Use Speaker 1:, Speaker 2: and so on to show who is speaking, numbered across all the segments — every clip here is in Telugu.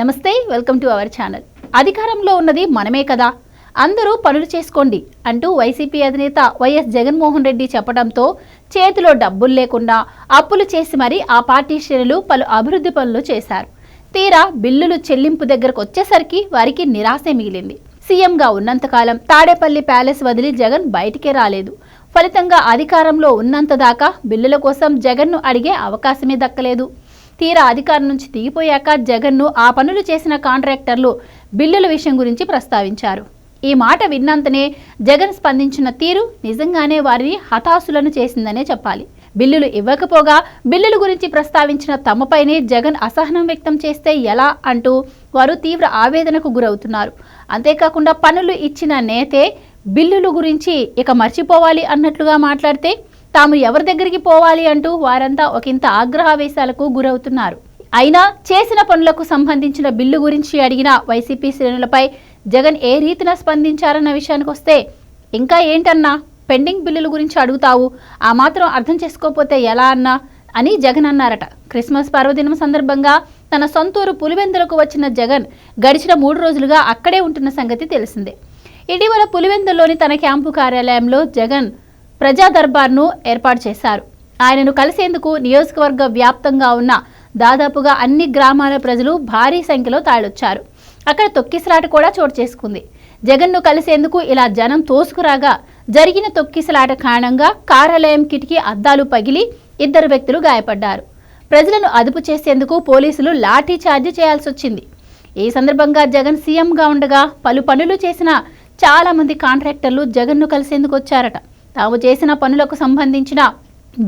Speaker 1: నమస్తే వెల్కమ్ టు అవర్ ఛానల్. అధికారంలో ఉన్నది మనమే కదా. అందరూ పనులు చేసుకోండి అంటూ వైసీపీ అధినేత వైఎస్ జగన్మోహన్ రెడ్డి చెప్పడంతో చేతిలో డబ్బులు లేకుండా అప్పులు చేసి మరీ ఆ పార్టీ శ్రేణులు పలు అభివృద్ధి పనులు చేశారు. తీరా బిల్లులు చెల్లింపు దగ్గరకు వచ్చేసరికి వారికి నిరాశే మిగిలింది. సీఎంగా ఉన్నంతకాలం తాడేపల్లి ప్యాలెస్ వదిలి జగన్ బయటికే రాలేదు. ఫలితంగా అధికారంలో ఉన్నంత దాకా బిల్లుల కోసం జగన్ను అడిగే అవకాశమే దక్కలేదు. తీరా అధికారం నుంచి దిగిపోయాక జగన్ను ఆ పనులు చేసిన కాంట్రాక్టర్లు బిల్లుల విషయం గురించి ప్రస్తావించారు. ఈ మాట విన్నంతనే జగన్ స్పందించిన తీరు నిజంగానే వారిని హతాశులను చేసిందనే చెప్పాలి. బిల్లులు ఇవ్వకపోగా బిల్లుల గురించి ప్రస్తావించిన తమపైనే జగన్ అసహనం వ్యక్తం చేస్తే ఎలా అంటూ వారు తీవ్ర ఆవేదనకు గురవుతున్నారు. అంతేకాకుండా పనులు ఇచ్చిన నేతే బిల్లుల గురించి ఇక మర్చిపోవాలి అన్నట్లుగా మాట్లాడితే తాము ఎవరి దగ్గరికి పోవాలి అంటూ వారంతా ఒకంత ఆగ్రహావేశాలకు గురవుతున్నారు. అయినా చేసిన పనులకు సంబంధించిన బిల్లు గురించి అడిగిన వైసీపీ శ్రేణులపై జగన్ ఏ రీతిన స్పందించారన్న విషయానికి వస్తే ఇంకా ఏంటన్నా పెండింగ్ బిల్లుల గురించి అడుగుతావు ఆ మాత్రం అర్థం చేసుకోకపోతే ఎలా అన్నా అని జగన్ అన్నారట. క్రిస్మస్ పర్వదినం సందర్భంగా తన సొంతూరు పులివెందులకు వచ్చిన జగన్ గడిచిన మూడు రోజులుగా అక్కడే ఉంటున్న సంగతి తెలిసిందే. ఇటీవల పులివెందుల్లోని తన క్యాంపు కార్యాలయంలో జగన్ ప్రజా దర్బార్ను ఏర్పాటు చేశారు. ఆయనను కలిసేందుకు నియోజకవర్గ వ్యాప్తంగా ఉన్న దాదాపుగా అన్ని గ్రామాల ప్రజలు భారీ సంఖ్యలో తాళొచ్చారు. అక్కడ తొక్కిసలాట కూడా చోటు చేసుకుంది. జగన్ను కలిసేందుకు ఇలా జనం తోసుకురాగా జరిగిన తొక్కిసలాట కారణంగా కార్యాలయం కిటికీ అద్దాలు పగిలి ఇద్దరు వ్యక్తులు గాయపడ్డారు. ప్రజలను అదుపు చేసేందుకు పోలీసులు లాఠీ చార్జ్ చేయాల్సి వచ్చింది ఈ సందర్భంగా జగన్ సీఎంగా ఉండగా పలు పనులు చేసిన చాలామంది కాంట్రాక్టర్లు జగన్ను కలిసేందుకు వచ్చారట. తాము చేసిన పనులకు సంబంధించిన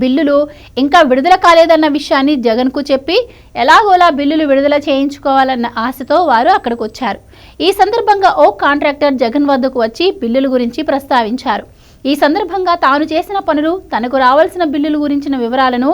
Speaker 1: బిల్లులు ఇంకా విడుదల కాలేదన్న విషయాన్ని జగన్కు చెప్పి ఎలాగోలా బిల్లులు విడుదల చేయించుకోవాలన్న ఆశతో వారు అక్కడికి వచ్చారు ఈ సందర్భంగా ఓ కాంట్రాక్టర్ జగన్ వద్దకు వచ్చి బిల్లుల గురించి ప్రస్తావించారు. ఈ సందర్భంగా తాను చేసిన పనులు తనకు రావాల్సిన బిల్లుల గురించిన వివరాలను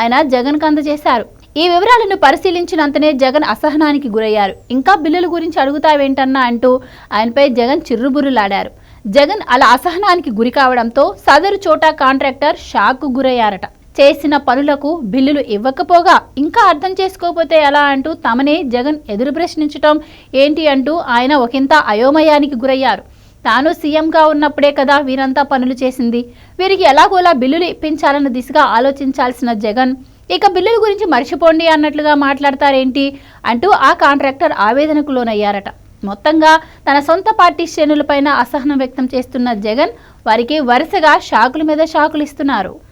Speaker 1: ఆయన జగన్కు అందజేశారు. ఈ వివరాలను పరిశీలించినంతనే జగన్ అసహనానికి గురయ్యారు. ఇంకా బిల్లుల గురించి అడుగుతావేంటన్నా అంటూ ఆయనపై జగన్ చిర్రుబుర్రులాడారు. జగన్ అలా అసహనానికి గురి కావడంతో సదరు చోటా కాంట్రాక్టర్ షాక్ గురయ్యారట. చేసిన పనులకు బిల్లులు ఇవ్వకపోగా ఇంకా అర్థం చేసుకోకపోతే ఎలా అంటూ తమనే జగన్ ఎదురు ప్రశ్నించటం ఏంటి అంటూ ఆయన ఒకంత అయోమయానికి గురయ్యారు. తాను సీఎంగా ఉన్నప్పుడే కదా వీరంతా పనులు చేసింది. వీరికి ఎలాగోలా బిల్లులు ఇప్పించాలన్న దిశగా ఆలోచించాల్సిన జగన్ ఇక బిల్లుల గురించి మర్చిపోండి అన్నట్లుగా మాట్లాడతారేంటి అంటూ ఆ కాంట్రాక్టర్ ఆవేదనకు లోనయ్యారట. మొత్తంగా తన సొంత పార్టీ శ్రేణులపైన అసహనం వ్యక్తం చేస్తున్న జగన్ వారికి వరుసగా షాకుల మీద షాకులు ఇస్తున్నారు.